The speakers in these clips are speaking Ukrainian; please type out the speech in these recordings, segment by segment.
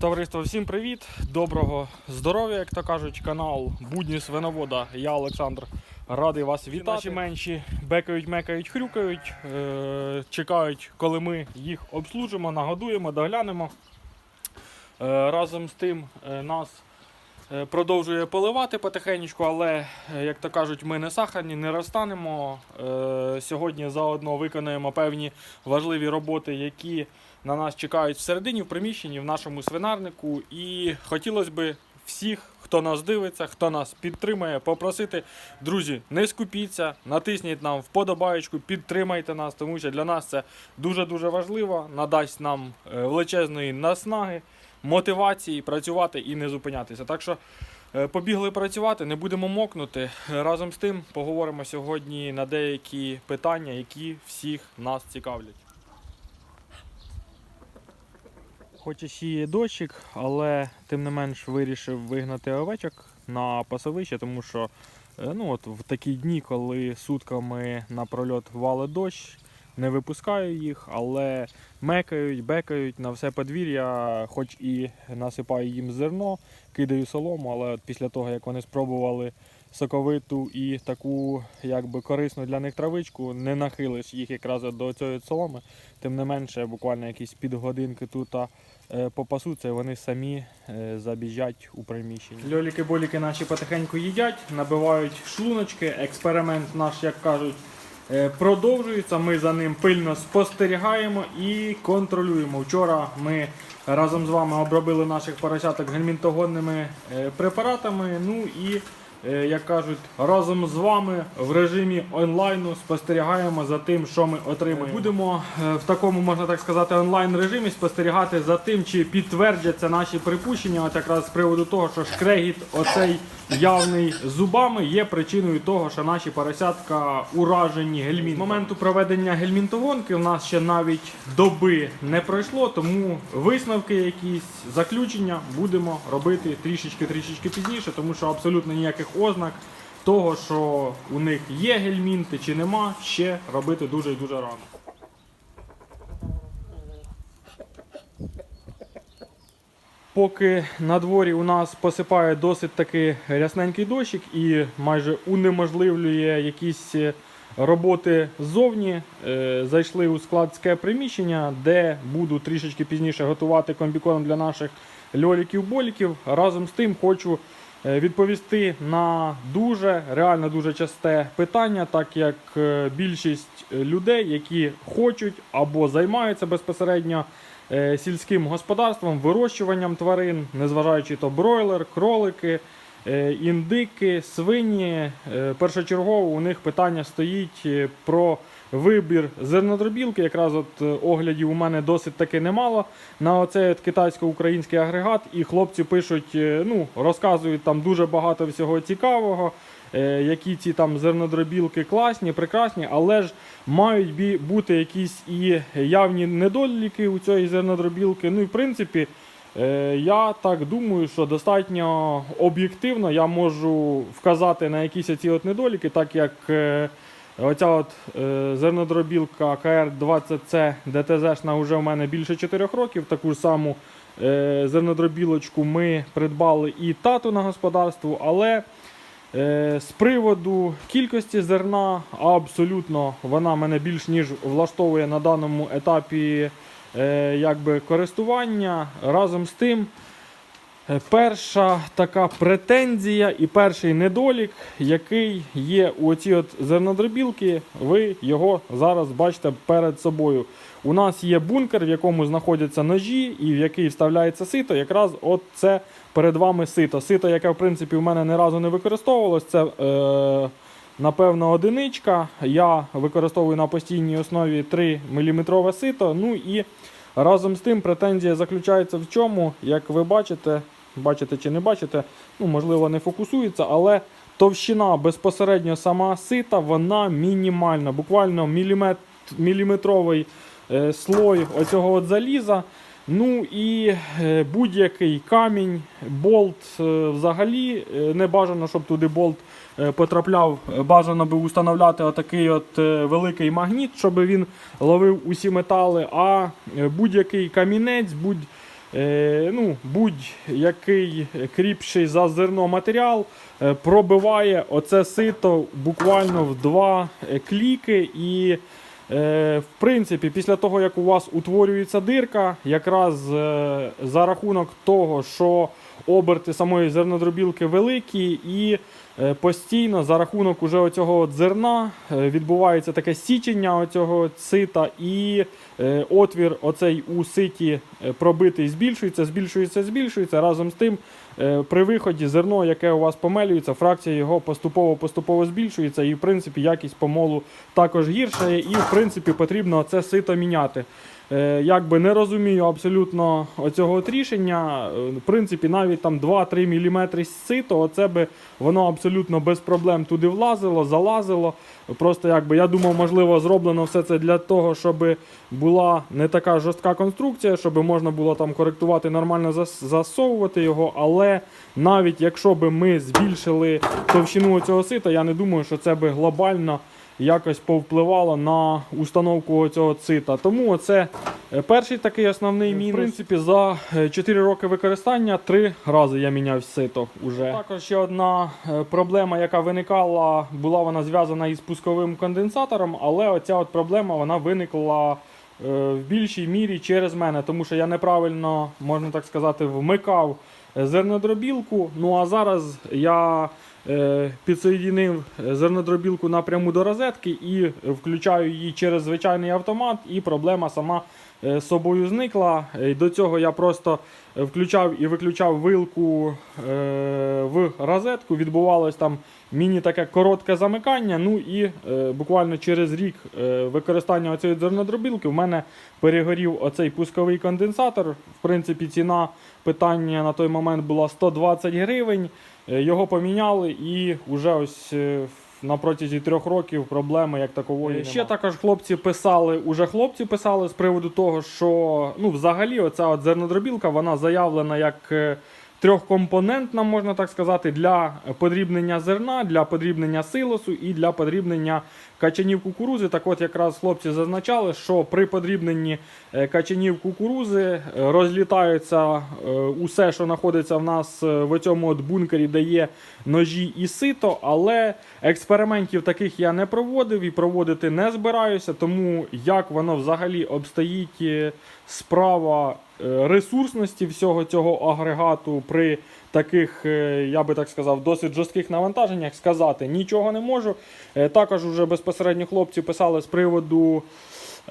Товариство, всім привіт! Доброго здоров'я, як то кажуть, канал Будні свиновода. Я Олександр. Радий вас вітати. Наші менші бекають, мекають, хрюкають, е- чекають, коли ми їх обслужимо, нагодуємо, доглянемо. Е- разом з тим е, нас продовжує поливати потихеньку, але, е, як то кажуть, ми не сахарні, не розтанемо. Е- сьогодні заодно виконаємо певні важливі роботи, які на нас чекають всередині, в приміщенні, в нашому свинарнику. І хотілося б всіх, хто нас дивиться, хто нас підтримує, попросити, друзі, не скупіться, натисніть нам вподобаєчку, підтримайте нас, тому що для нас це дуже-дуже важливо, надасть нам е, величезної наснаги, мотивації працювати і не зупинятися. Так що е, побігли працювати, не будемо мокнути. Разом з тим поговоримо сьогодні на деякі питання, які всіх нас цікавлять. Хоч і сіє дощик, але тим не менш вирішив вигнати овечок на пасовище, тому що е, ну, от в такі дні, коли сутками на прольот валить дощ, не випускаю їх, але мекають, бекають на все подвір'я, хоч і насипаю їм зерно, кидаю солому, але от після того, як вони спробували соковиту і таку якби корисну для них травичку, не нахилиш їх якраз до цієї соломи. Тим не менше, буквально якісь півгодинки тут е, попасуться, і вони самі е, забіжать у приміщення. Льоліки-боліки наші потихеньку їдять, набивають шлуночки. Експеримент наш, як кажуть, продовжується. Ми за ним пильно спостерігаємо і контролюємо. Вчора ми разом з вами обробили наших поросяток гельмінтогонними е, препаратами. Ну і Е, як кажуть, разом з вами в режимі онлайну спостерігаємо за тим, що ми отримаємо. Будемо е, в такому, можна так сказати, онлайн режимі спостерігати за тим, чи підтвердяться наші припущення, от якраз з приводу того, що шкрегіт оцей явний зубами є причиною того, що наші поросятка уражені гельмінтом. З моменту проведення гельмінтогонки у нас ще навіть доби не пройшло, тому висновки якісь, заключення будемо робити трішечки-трішечки пізніше, тому що абсолютно ніяких ознак того, що у них є гельмінти чи нема, ще робити дуже і дуже рано. Поки на дворі у нас посипає досить таки рясненький дощик і майже унеможливлює якісь е, роботи ззовні, е, зайшли у складське приміщення, де буду трішечки пізніше готувати комбікорм для наших льоліків-боліків. Разом з тим хочу відповісти на дуже реально дуже часте питання, так як е, більшість людей, які хочуть або займаються безпосередньо е, сільським господарством, вирощуванням тварин, незважаючи то бройлер, кролики, е, індики, свині. Е, Першочергово у них питання стоїть е, про вибір зернодробілки. Якраз от е, оглядів у мене досить таки немало на оцей китайсько-український агрегат. І хлопці пишуть, е, ну, розказують там дуже багато всього цікавого. е, Які ці там зернодробілки класні, прекрасні, але ж мають бути якісь і явні недоліки у цієї зернодробілки. Ну і в принципі, я так думаю, що достатньо об'єктивно я можу вказати на якісь ці от недоліки, так як оця от е, зернодробілка КР-20C ДТЗшна вже в мене більше 4 років. Таку ж саму е, зернодробілочку ми придбали і тату на господарству, але. Е, З приводу кількості зерна, абсолютно вона мене більш ніж влаштовує на даному етапі е, якби, користування. Разом з тим, перша така претензія і перший недолік, який є у цій от зернодробілки, ви його зараз бачите перед собою. У нас є бункер, в якому знаходяться ножі і в який вставляється сито. Якраз от це перед вами сито. Сито, яке в принципі в мене ні разу не використовувалось, це е, напевно одиничка. Я використовую на постійній основі 3 мм сито. Ну і разом з тим претензія заключається в чому, як ви бачите, бачите чи не бачите, ну можливо не фокусується, але товщина безпосередньо сама сита, вона мінімальна, буквально мілімет, міліметровий е, слой оцього от заліза. Ну і е, будь-який камінь, болт е, взагалі е, не бажано, щоб туди болт потрапляв. Бажано би установляти отакий от великий магніт, щоб він ловив усі метали. А будь-який камінець, будь е, ну, будь-який кріпший за зерно матеріал е, пробиває оце сито буквально в два е, кліки. І, е, в принципі, після того, як у вас утворюється дирка, якраз е, за рахунок того, що оберти самої зернодробілки великі і е, постійно за рахунок уже оцього от зерна е, відбувається таке січення оцього сита і е, отвір оцей у ситі пробитий збільшується, збільшується, збільшується. Разом з тим, при виході зерно, яке у вас помелюється, фракція його поступово-поступово збільшується, і в принципі якість помолу також гіршає, і в принципі потрібно це сито міняти. Е, Якби не розумію абсолютно оцього рішення. Е, В принципі, навіть там 2-3 мм сито, оце би воно абсолютно без проблем туди влазило, залазило. Просто якби я думав, можливо, зроблено все це для того, щоб була не така жорстка конструкція, щоб можна було там коректувати, нормально засовувати його. Але навіть якщо би ми збільшили товщину цього сита, я не думаю, що це би глобально якось повпливало на установку цього цита. Тому це е, перший такий основний мінус. В принципі, за 4 роки використання три рази я міняв сито уже. Також ще одна е, проблема, яка виникала, була вона зв'язана із пусковим конденсатором, але оця от проблема вона виникла е, в більшій мірі через мене, тому що я неправильно, можна так сказати, вмикав е, зернодробілку. Ну а зараз я е, підсоєдинив зернодробілку напряму до розетки і включаю її через звичайний автомат, і проблема сама е, з собою зникла. Е, До цього я просто е, включав і виключав вилку е, в розетку. Відбувалось там міні таке коротке замикання. Ну і е, буквально через рік е, використання цієї зернодробілки в мене перегорів оцей пусковий конденсатор. В принципі, ціна питання на той момент була 120 гривень. Е, Його поміняли і вже ось е, на протязі трьох років проблеми як такової. Ще також хлопці писали, уже хлопці писали з приводу того, що ну, взагалі оця от зернодробілка вона заявлена як е, трьохкомпонентна, можна так сказати, для подрібнення зерна, для подрібнення силосу і для подрібнення качанів кукурузи. Так от якраз хлопці зазначали, що при подрібненні е, качанів кукурузи е, розлітаються е, усе, що знаходиться в нас в цьому от бункері, де є ножі і сито, але експериментів таких я не проводив і проводити не збираюся, тому як воно взагалі обстоїть справа ресурсності всього цього агрегату при таких, е, я би так сказав, досить жорстких навантаженнях сказати нічого не можу. Е, Також вже безпосередньо хлопці писали з приводу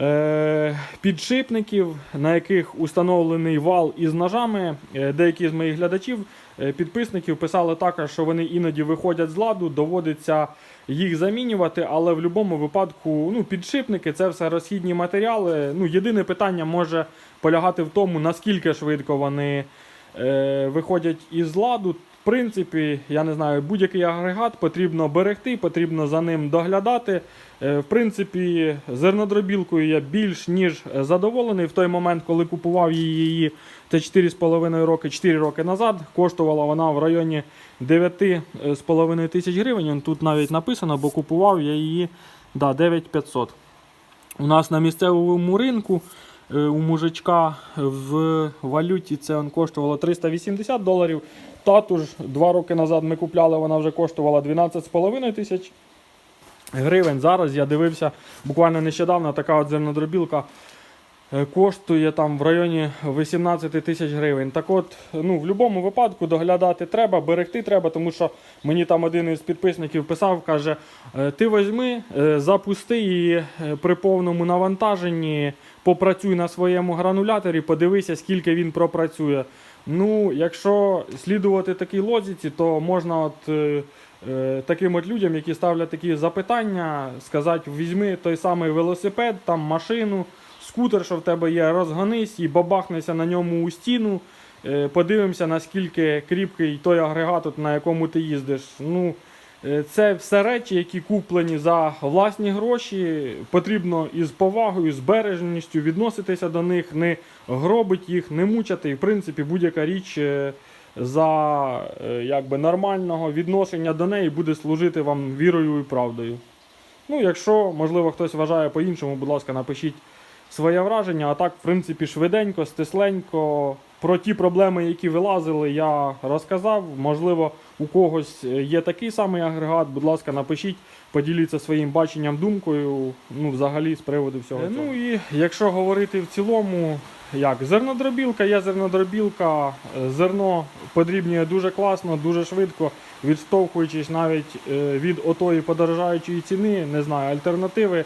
е, підшипників, на яких установлений вал із ножами. Деякі з моїх глядачів, підписників писали також, що вони іноді виходять з ладу, доводиться їх замінювати, але в будь-якому випадку ну, підшипники це все розхідні матеріали. Ну, єдине питання може полягати в тому, наскільки швидко вони е, виходять із ладу. В принципі, я не знаю, будь-який агрегат потрібно берегти, потрібно за ним доглядати. Е, В принципі, зернодробілкою я більш ніж задоволений. В той момент, коли купував її, це 4,5 роки, 4 роки назад, коштувала вона в районі 9,5 тисяч гривень. Тут навіть написано, бо купував я її да, 9500. У нас на місцевому ринку е, у мужичка в валюті це он коштувало 380 доларів. Тату ж два роки назад ми купляли, вона вже коштувала 12,5 тисяч гривень. Зараз я дивився буквально нещодавно така от зернодробілка е, коштує там в районі 18 тисяч гривень. Так от, ну, в будь-якому випадку доглядати треба, берегти треба, тому що мені там один із підписників писав, каже: «Е, ти візьми, е, запусти її е, при повному навантаженні, попрацюй на своєму грануляторі, подивися, скільки він пропрацює. Ну, якщо слідувати такій логіці, то можна от. е, е, Таким от людям, які ставлять такі запитання, сказати, візьми той самий велосипед, там машину, скутер, що в тебе є, розгонись і бабахнися на ньому у стіну. Е, Подивимося, наскільки кріпкий той агрегат, на якому ти їздиш. Ну, е, це все речі, які куплені за власні гроші. Потрібно із повагою, з бережністю відноситися до них, не гробить їх, не мучати. І в принципі, будь-яка річ. е, за якби, нормального відношення до неї буде служити вам вірою і правдою. Ну, якщо, можливо, хтось вважає по-іншому, будь ласка, напишіть своє враження. А так, в принципі, швиденько, стисленько. Про ті проблеми, які вилазили, я розказав. Можливо, у когось є такий самий агрегат. Будь ласка, напишіть, поділіться своїм баченням, думкою, ну, взагалі, з приводу всього. цього. Ну і якщо говорити в цілому, як зернодробілка, є зернодробілка, е, зерно подрібнює дуже класно, дуже швидко, відштовхуючись навіть е, від отої подорожаючої ціни, не знаю, альтернативи.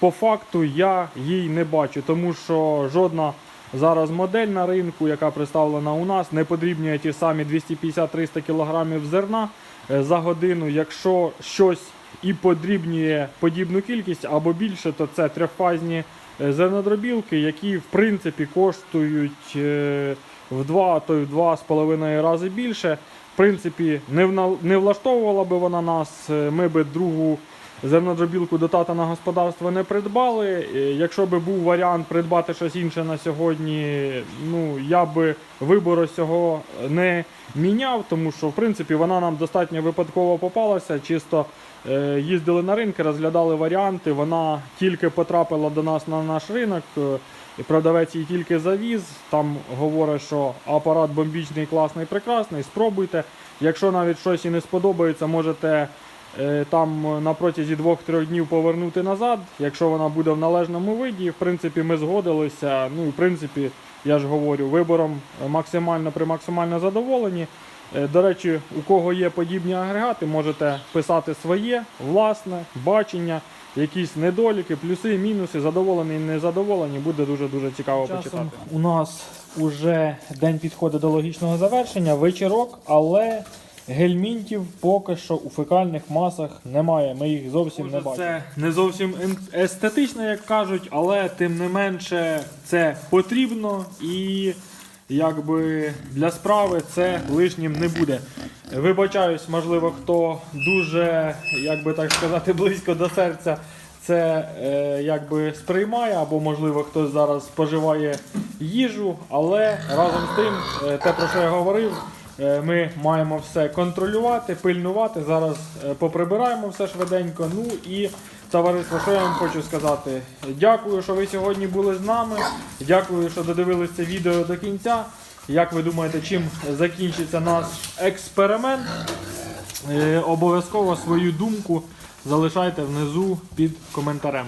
По факту я їй не бачу, тому що жодна зараз модель на ринку, яка представлена у нас, не подрібнює ті самі 250-300 кг зерна е, за годину. Якщо щось і подрібнює подібну кількість або більше, то це трьохфазні е, зернодробілки, які в принципі коштують е, в 2, то й в 2,5 рази більше. В принципі, не, влаштовувала би вона нас, ми би другу зернодробілку до тата на господарство не придбали. Е, Якщо би був варіант придбати щось інше на сьогодні, ну я би вибору цього не міняв, тому що в принципі вона нам достатньо випадково попалася. Чисто е, їздили на ринки, розглядали варіанти. Вона тільки потрапила до нас на наш ринок. е, і продавець її тільки завіз. Там говорить, що апарат бомбічний, класний, прекрасний. Спробуйте. Якщо навіть щось і не сподобається, можете там е, на протязі 2-3 днів повернути назад. Якщо вона буде в належному виді, в принципі, ми згодилися. Ну і в принципі, я ж говорю, вибором е, максимально при максимально задоволені. Е, До речі, у кого є подібні агрегати, можете писати своє власне бачення, якісь недоліки, плюси, мінуси, задоволені, незадоволені. Буде дуже дуже цікаво почитати. У нас уже день підходить до логічного завершення, вечірок, але гельмінтів поки що у фекальних масах немає. Ми їх зовсім не бачимо. Це не зовсім естетично, як кажуть, але тим не менше це потрібно і якби для справи це лишнім не буде. Вибачаюсь, можливо, хто дуже, як би так сказати, близько до серця це е, якби сприймає, або можливо хтось зараз споживає їжу, але разом з тим, е, те про що я говорив, ми маємо все контролювати, пильнувати. Зараз е, поприбираємо все швиденько. Ну і товариство, що я вам хочу сказати? Дякую, що ви сьогодні були з нами. Дякую, що додивились це відео до кінця. Як ви думаєте, чим закінчиться наш експеримент? Е, Обов'язково свою думку залишайте внизу під коментарем.